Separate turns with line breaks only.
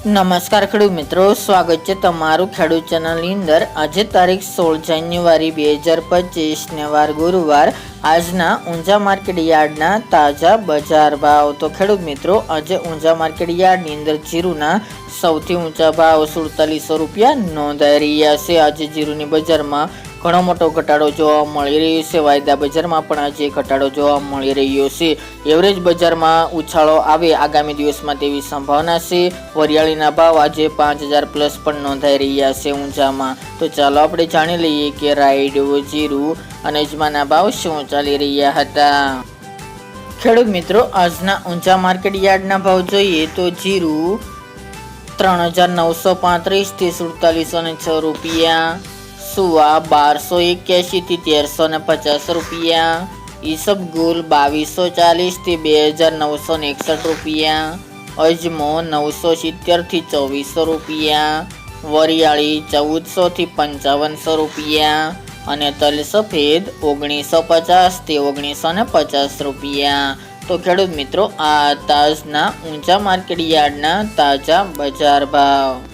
નમસ્કાર ખેડૂત મિત્રો, સ્વાગત છે તમારું ખેડૂત ચેનલની અંદર. આજે તારીખ સોળ જાન્યુઆરી બે હજાર પચીસ વાર ગુરુવાર. આજના ઊંઝા માર્કેટ યાર્ડના તાજા બજાર ભાવ. તો ખેડૂત મિત્રો, આજે ઊંઝા માર્કેટ યાર્ડની અંદર જીરુના સૌથી ઊંચા ભાવ સુડતાલીસો રૂપિયા નોંધાઈ રહ્યા છે. આજે જીરુની બજારમાં ઘણો મોટો ઘટાડો જોવા મળી રહ્યો છે. વાયદા બજારમાં પણ આજે ઘટાડો જોવા મળી રહ્યો છે. એવરેજ બજારમાં ઉછાળો આવે આગામી દિવસમાં તેવી સંભાવના છે. વરિયાળીના ભાવ આજે પાંચ હજાર પ્લસ પણ નોંધાઈ રહ્યા છે ઊંચામાં તો ચાલો આપણે જાણી લઈએ કે રાઈડ જીરું અને અજમાના ભાવ શું ચાલી રહ્યા હતા. ખેડૂત મિત્રો, આજના ઊંચા માર્કેટ યાર્ડના ભાવ જોઈએ તો જીરું ત્રણ હજાર નવસો પાંત્રીસથી સુડતાલીસો ને છ રૂપિયા. સુવા બારસો એક્યાસીથી તેરસો ને પચાસ રૂપિયા. ઈસબગુલ બાવીસો ચાલીસથી બે હજાર નવસો ને એકસઠ રૂપિયા. અજમો નવસો સિત્તેરથી ચોવીસો રૂપિયા. વરિયાળી ચૌદસોથી પંચાવનસો રૂપિયા. અને તલ સફેદ ઓગણીસો પચાસથી ઓગણીસો ને પચાસ રૂપિયા. તો ખેડૂત મિત્રો, આ તાજના ઊંચા માર્કેટ યાર્ડના તાજા બજાર ભાવ.